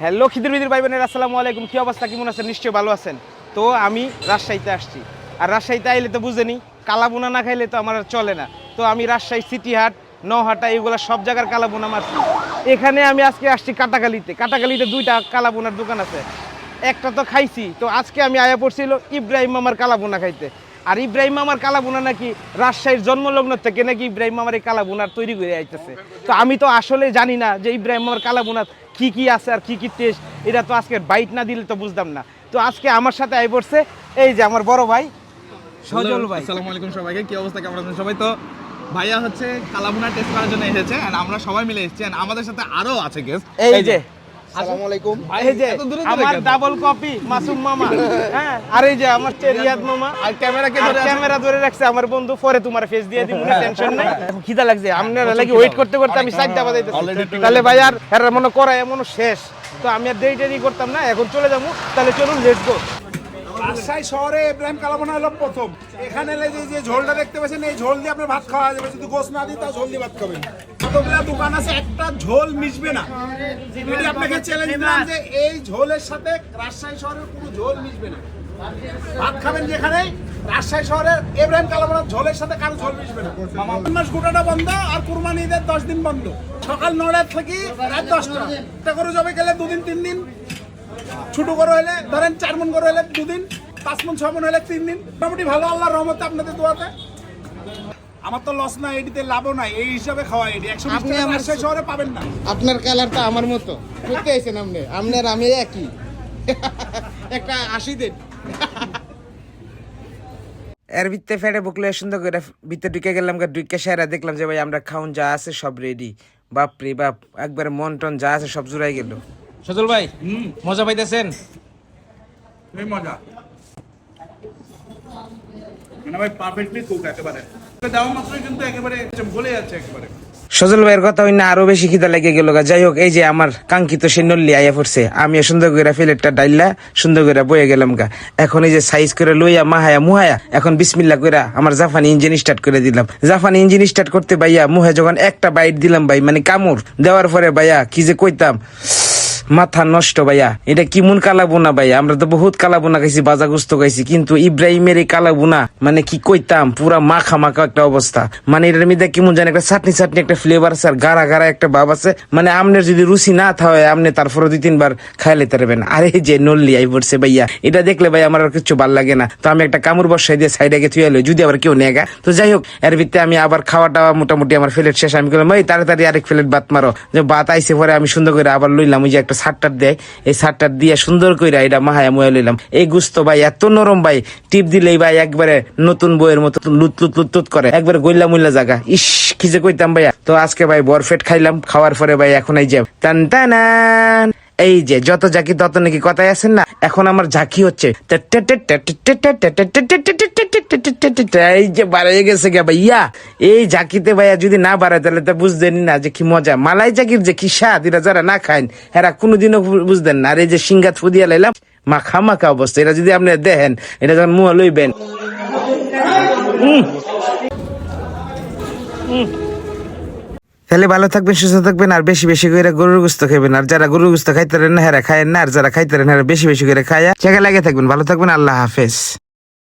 Hello, Khidr বিদির ভাই বোনের আসসালামু আলাইকুম। কি অবস্থা? কেমন আছেন? নিশ্চয়ই ভালো আছেন। তো আমি রাজশাহীতে আসছি। আর রাজশাহীতে আইলে তো বুঝেনি কালাবোনা না খাইলে তো আমার চলে না। তো আমি রাজশাহী সিটি হাট নহাটা এগুলো সব জায়গার কালাবোনা মারছি। এখানে আমি আজকে আসছি কাটাকালিতে। কাটাকালিতে দুইটা কালাবোনার দোকান আছে। একটা তো খাইছি। তো আজকে আমি আয়া পড়ছিল ইব্রাহিম মামার কালাবোনা খাইতে। আর ইব্রাহিম মামার কালাবোনা নাকি রাজশাহীর জন্মলগ্ন থেকে নাকি ইব্রাহিম মামার এই কালাবোনার তৈরি করে আইতেছে। তো আমি তো আসলে জানি না যে ইব্রাহিম মামার কালাবোনার কি কি আছে আর কি কি টেস্ট এটা তো আজকে বাইট না দিলে তো বুঝতাম না। তো আজকে আমার সাথে আই পড়ছে এই যে আমার বড় ভাই সজল ভাই। আসসালামু আলাইকুম সবাইকে কি অবস্থা কেমন আছেন সবাই? তো ভাইয়া হচ্ছে কালামুনা টেস্ট করার জন্য এসেছে and আমরা সবাই মিলে এসেছি আমাদের সাথে আরও আছে গেস্ট এই যে আসসালামু আলাইকুম। এই যে এত দূরে দূরে আমার ডাবল কপি মাসুম মামা। হ্যাঁ আর এই যে আমার চেরিয়াদ মামা। আর ক্যামেরা কে ধরে ক্যামেরা ধরে রাখছে আমার বন্ধু পরে তোমার ফেস দিয়ে দিব না টেনশন নাই। খিদা লাগছে আপনারা লাগি ওয়েট করতে করতে আমি সাইডটা বাজাইতেছি। Already তাহলে ভাই আর এর মনে করা এমন শেষ। তো আমি আর দেরি দেরি করতাম না এখন চলে যাব। তাহলে চলুন লেটস গো রাজশাহী শহরে ইব্রাহিম কালামনা হলো প্রথম। এখানে এলে যে ঝোলটা দেখতে পাচ্ছেন, এই ঝোল দিয়ে আপনার ভাত খাওয়া যাবে। যদি গোস না দিই তাও ঝোল দিয়ে ভাত খাবেন। কতগুলা দোকান আছে, একটা ঝোল মিশবে না। এটি আপনাকে চ্যালেঞ্জ দিলাম যে এই ঝোলের সাথে রাজশাহী শহরের কোনো ঝোল মিশবে না। ভাত খাবেন যেখানে, রাজশাহী শহরের ইব্রাহিম কালামনার ঝোলের সাথে কারও ঝোল মিশবে না। মাস গোটাটা বন্ধ আর কুরবানি ঈদের দশ দিন বন্ধ। সকাল নটার থেকে রাত দশটা। একটা করে জবে গেলে দুদিন, তিন দিন। ছোট করে হলে, ধরেন চার মন করে হলে দুদিন। পাঁচ মন ছ মন হলে তিন দিন। মোটামুটি ভালো আল্লাহর রহমতে আপনাদের দোয়াতে। আমার তো লস নাই এটিতে লাভও নাই এই হিসাবে খাওয়া এটি। একশো বিশ আপনি আমার- রাজশাহী শহরে পাবেন না। আপনার কালারটা আমার মতো। বুঝতে আইছেন আপনি আপনার আমি একই। একটা আশি দেন। এর ভিত্তে ফেটে বুকলে সুন্দর করে ভিতরে ঢুকে গেলাম ঢুকে সেরা দেখলাম যে ভাই আমরা খাউন যা আছে সব রেডি বাপ রে বাপ একবার মন টন যা আছে সব জুড়াই গেল। সজল ভাই মজা পাইতেছেন? মজা। মানে ভাই পারফেক্টলি কুক একেবারে। দেওয়া মাত্রই কিন্তু একেবারে ভুলে যাচ্ছে একেবারে। সজল ভাইয়ের কথা হইনা, আরও বেশি খিদা লেগে গেল যাই হোক, এই যে আমার কাঙ্ক্ষিত সে নল্লি আইয়া পড়ছে আমি সুন্দর করে ফিলেটটা ডাইলা, সুন্দর করে বয়ে গেলাম গা। এখন এই যে সাইজ করে লইয়া, মাহায়া, মুহায়া, এখন বিসমিল্লা কইরা আমার জাপানি ইঞ্জিন স্টার্ট করে দিলাম। জাপানি ইঞ্জিন স্টার্ট করতে ভাইয়া মুহে যখন একটা বাইট দিলাম ভাই মানে কামড় দেওয়ার পরে ভাইয়া কি যে কইতাম মাথা নষ্ট ভাইয়া। এটা কি মন কালা বোনা ভাইয়া? আমরা তো বহুত কালাবোনা খাইছি বাজা গুস্ত খাইছি, কিন্তু ইব্রাহিমের এই কালা বোনা মানে কি কইতাম, পুরা মাখা মাখা একটা অবস্থা। মানে এটার মধ্যে কেমন জানি একটা চাটনি চাটনি একটা ফ্লেভার আছে, আর গাড়া গাড়া একটা ভাব আছে। মানে আমনের যদি রুচি না থাকে আপনি তারপরে দুই তিনবার খাই লেতে পারবেন আরে যে নল্লি আই পড়ছে ভাইয়া। এটা দেখলে ভাই আমার আর কিছু ভালো লাগে না। তো আমি একটা কামড় বসাই দিয়ে সাইডে গিয়ে থুয়ে যদি আবার কেউ নেগা তো যাই হোক, এর ভিত্তে আমি আবার খাওয়া টাওয়া মোটামুটি আমার ফ্লেট শেষ। আমি বললাম এই তাড়াতাড়ি আরেক ফ্লেট ভাত মারো। যে ভাত আইসে পরে আমি সুন্দর করে আবার লইলাম, ওই যে একটা সারটার দেয় এই সারটার দিয়ে সুন্দর করে এটা মাহায়া মুয়া লইলাম এই গুস্ত ভাই এত নরম ভাই টিপ দিলেই ভাই একবারে নতুন বইয়ের মতো লুত লুত লুত লুত করে একবারে গইলা মুল্লা জায়গা ইস কি কইতাম ভাইয়া তো আজকে ভাই বরফেট খাইলাম খাওয়ার পরে ভাই এখন এই যে টান টানান এই যে যত ঝাঁকি তত নাকি কথায় আছেন না এখন আমার ঝাঁকি হচ্ছে বাড়াই গেছে গে ভাইয়া, এই ভাইয়া যদি না বাড়ায় তাহলে তো না যে কি মজা। মালাই যে কি স্বাদ, এরা যারা না খান এরা কোনোদিনও বুঝতেন না। আর এই যে সিঙ্গাত ফুদিয়া লাইলাম মাখা মাখা অবস্থা যদি আপনি দেখেন, এটা যখন মুয়া লইবেন। তাহলে ভালো থাকবেন, সুস্থ থাকবেন, আর বেশি বেশি করে গরুর গুস্ত খাইবেন। আর যারা গরুর গুস্ত খাইতে না, হেরা খায়েন না, আর যারা খাইতে না হেরা বেশি বেশি করে খায়া। জায়গা লাগে থাকবেন। ভালো থাকবেন, আল্লাহ হাফেজ।